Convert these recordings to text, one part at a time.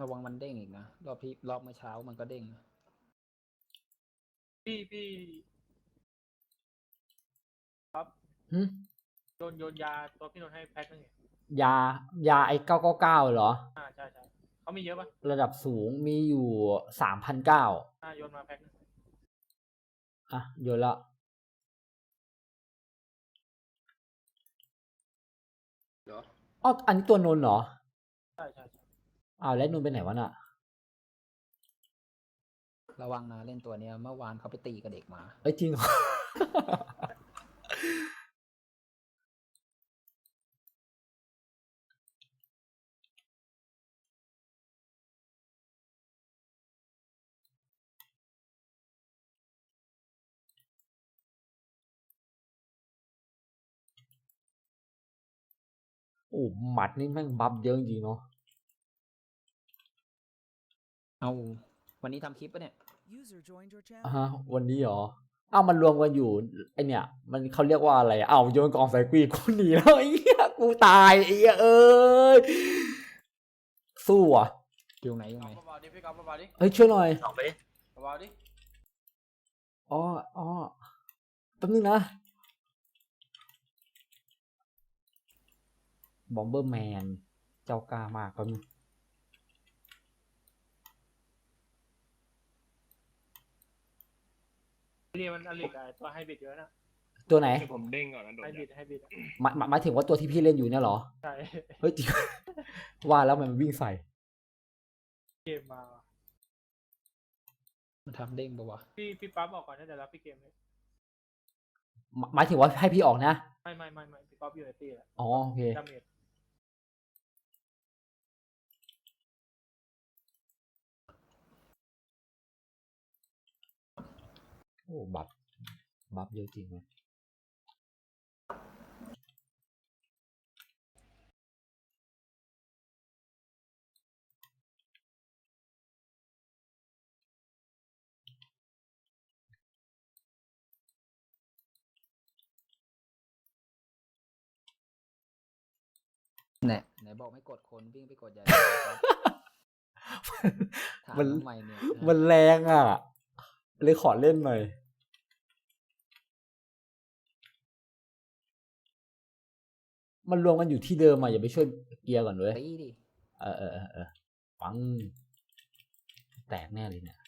ระวังมันเด้งอีกนะ รอบที่รอบเมื่อเช้ามันก็เด้งนะพี่พี่หึโยนโยนยาตัวพี่นนท์ให้แพ็คนึงเนี่ยยายาไอ้เก้าเก้าเก้าเหรอ อ่าใช่ใช่เขามีเยอะปะระดับสูงมีอยู่สามพันเก้าอ่าโยนมาแพ็คนึงอะโยนละเหรออ๋ออันนี้ตัวนนท์เหรอ ใช่ใช่ใช่ อ้าวแล้วนนท์ไปไหนวะน่ะ ระวังนะเล่นตัวเนี้ย เมื่อวานเขาไปตีกับเด็กมา เอ้ยจริงเหรอ โอ้หมัดนี่แม่งบัฟเยอะจริงๆเนาะ เอาวันนี้ทำคลิปปะเนี่ย User joined your อ่า channel. ฮะวันนี้เหรออ้าวมันรวมกันอยู่ไอเนี่ย มันเขาเรียกว่าอะไรอะอ้าวโยนกองใส่กูอีกกูหนีแล้วไอ้เหี้ยกูตายไอ้เหี้ยเอ้ยสู้อะอยู่ไหนอยู่ไหน เบาๆดิพี่ก๊อฟเบาๆดิเฮ้ยช่วยหน่อยสองไปดิเบาๆดิอ๋ออ๋อแป๊บนึงนะบอมเบอร์แมนเจ้ากล้ามากแป๊บนึง เรีย นมันอลิกอะตัวไฮบริดเยอะนะตัวไหนให้ผมเด้งก่อนนะโดนไฮบริยัดดไฮบริดอะหมายหมายหมายถึงว่าตัวที่พี่เล่นอยู่เนี่ยเหรอ ใช่ เฮ้ยจริงว่าแล้วมันวิ่งใส่ เกมมา มันทำเด้งปะวะ พี่พี่ปั๊บออกก่อนนะเดี๋ยวรับพี่เกมเลยหมายหมายถึงว่าให้พี่ออกนะ ไม่ไม่ไม่ไม่พี่ก๊อฟอยู่ในตีแหละอ๋อโอเคดาเมจ อ้บัฟบัฟเยอะจริงเลยแน่ไหนบอกไม่กดคนวิ่งไปกดใหญ่ถามมันทำไมเนี่ยมันแรงอะ เลยขอเล่นหน่อย มันรวมกันอยู่ที่เดิมอะอย่าไปช่วยเกียร์ก่อนเลยตีดิเออเออเออเออปัง แตกแน่เลยเนี่ย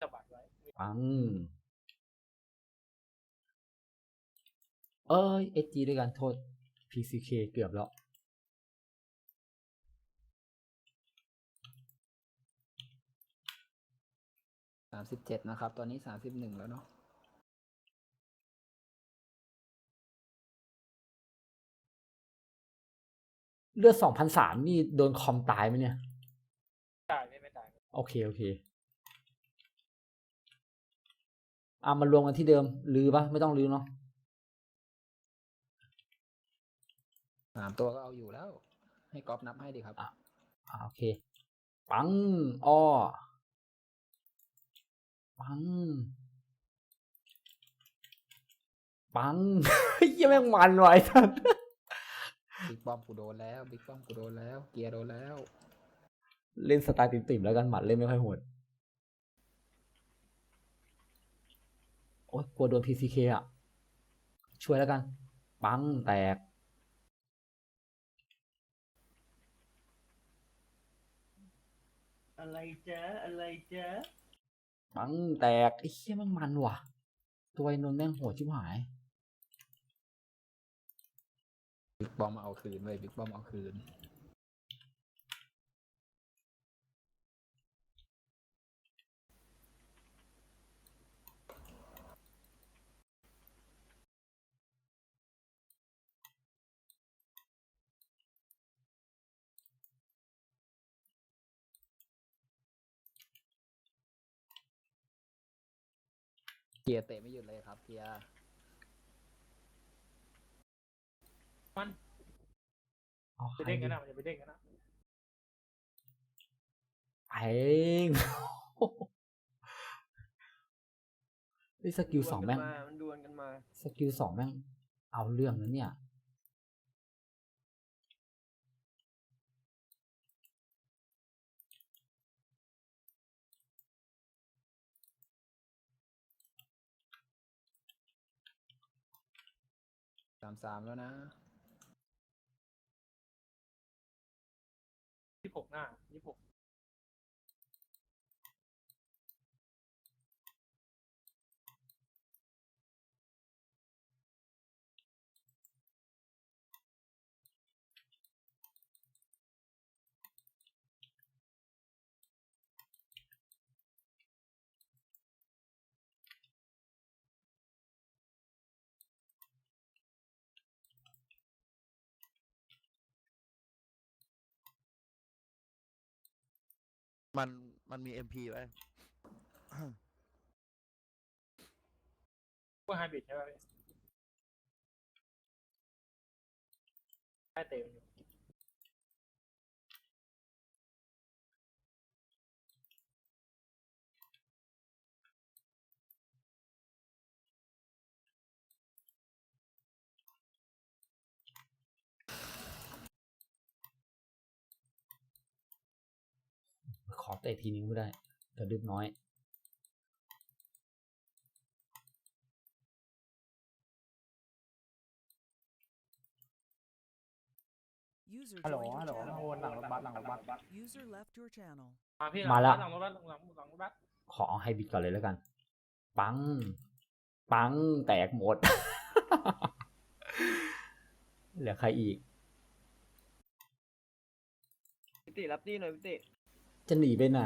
สะบัดไว้ปัง เอ้ยเอจีด้วยกันโทษ PCK เกือบแล้วสามสิบเจ็ดนะครับ ตอนนี้สามสิบหนึ่งแล้วเนาะ เลือดสองพันสามนี่โดนคอมตายไหมเนี่ย ตายไม่ไม่ตายโอเค โอเคอะมารวมกันที่เดิมลือปะไม่ต้องลือเนาะสามตัวก็เอาอยู่แล้ว ให้ก๊อฟนับให้ดีครับ อ่าโอเค ปังอ้อปัง ปังเฮียแม่งมันว่ะไอ้ท่าน บิ๊กป้อมกูโดนแล้วบิ๊กป้อมกูโดนแล้ว เกียร์โดนแล้ว เล่นสไตล์ติ่มๆแล้วกันหมัดเล่นไม่ค่อยโหดโอ๊ยกลัวโดน PCK อะ ช่วยแล้วกัน ปังแตก อะไรจ๊ะอะไรจ๊ะปังแตกไอ้เหี้ยแมันมันว่ะ ตัวไอ้นนท์แม่งโหดชิบหาย บิ๊กป้อมเอาคืนเว้ยบิ๊กป้อมเอาคืน เกียร์เตะไม่หยุดเลยครับเกียร์ มันไปเด้งกันนะมันจะไปเด้งกันนะไอ้สกิลสองแม่ง มันดวลกันมา สกิลสองแม่ง เอาเรื่องนะเนี่ย สามสามแล้วนะ หกหน้ายี่สิบหก มันมันมีเอ็มพีไว้ พวกไฮบริดใช่ไหมพี่ได้เต็มอยู่ อเตะทีนึงก็ได้เดี๋ยวดึบน้อย User ฮัลโหล joined ฮัลโหล your โอน channel. หลังรถบัสหลังรถบัส User left your channel. มาพี่มาละ หลังรถบัสหลังหลังรถบัสขอเอาให้บิดก่อนเลยแล้วกัน ปัง ปัง แตกหมด เหลือใครอีกพี่ติรับตีหน่อยพี่ติ จะหนีไปไหน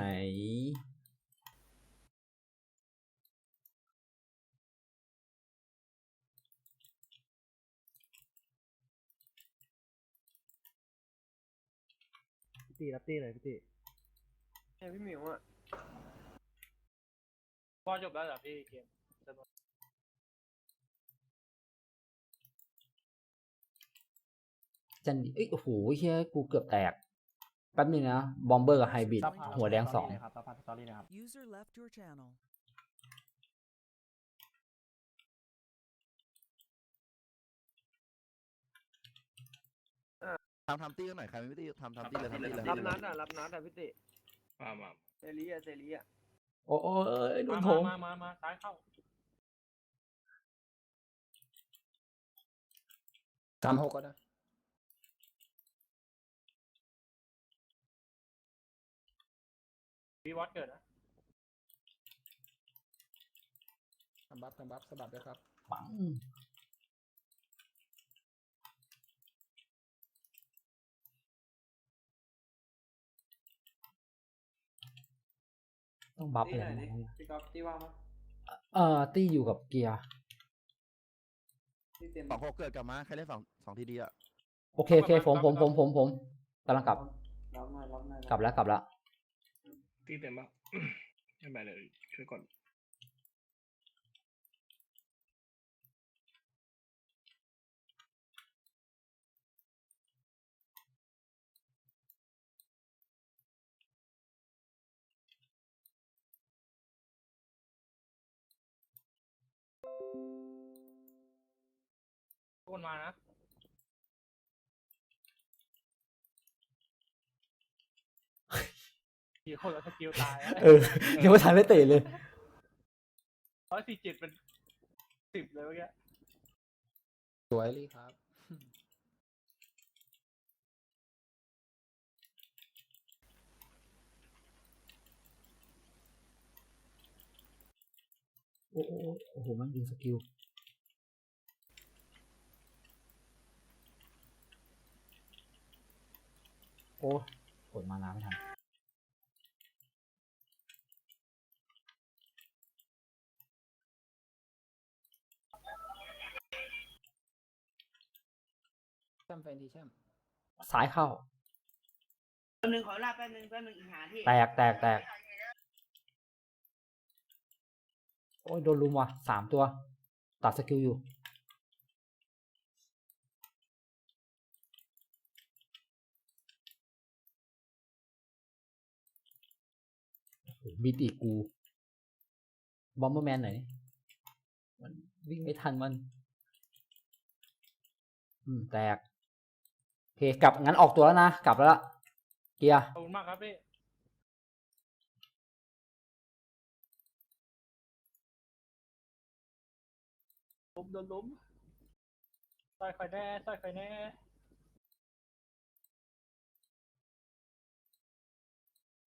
พี่ตีรับตีเลยพี่ตีเนี่ยพี่หมิวอะพอจบแล้วเหรอพี่เกมสนุกจะหนีเอ้ยโอ้โหเฮ้ยกูเกือบแตก แป๊บนึงนะ บอมเบอร์กับไฮบริดซับพาหัวแดงสองเลยครับซับพาสตอรี่นะครับ User left your channel. ทำทำตี้กันหน่อยใครไม่ตี้ทำทำตี้เลยทำตี้เลยรับนัดอะ รับนัดอะพี่ติมามาเซรีอะเซรีอะโอ้โอ้เอ้ยโดมานโถมางมามามาซ้ายเข้าสามหกก็ได้ วีวอตเกิดนะทำบัฟทำบัฟสะบัดด้วยครับ ปังต้องบัฟเลยนะพี่ก๊อฟตีว่างมั้ยเอ่อตี้อยู่กับเกียร์พี่เต็มสองหกเกิดกลับมาใครเล่นสองสองทีดีอะโอเคโอเคผมผมผมผมผมกำลังกลับรับหน่อยรับหน่อยกลับแล้วกลับแล้ว ตีเต็มปะไม่เป็นไรเลยช่วยก่อนกคนมานะ กี่คนแล้วสกิลตายเออ ยังไม่ทันได้เตะเลยร้อยสี่เจ็ดเป็นสิบเลยเมื่อกี้สวยลี่ครับ โอ้โอ้โอ้โหมันยิงสกิลโอ้กดมานาไม่ทัน ชมป์เฟนทีแชมป์ซ้ายเข้าแป๊บนึงขอลาแป๊บนึงแป๊บนึงอีกหาที่แตกแตกแตกโอ้ยโดนลุมว่ะสามตัว ตัดสกิลอยู่โอ้โหมีดอีกกู บอมเบอร์แมนไหน มันวิ่งไม่ทันมัน อืม แตกโอ เคกลับงั้นออกตัวแล้วนะ กลับแล้วละเกียร์ขอบคุณมากครับพี่ล้มโดนล้มซอยคอยแน่ซอยคอยแน่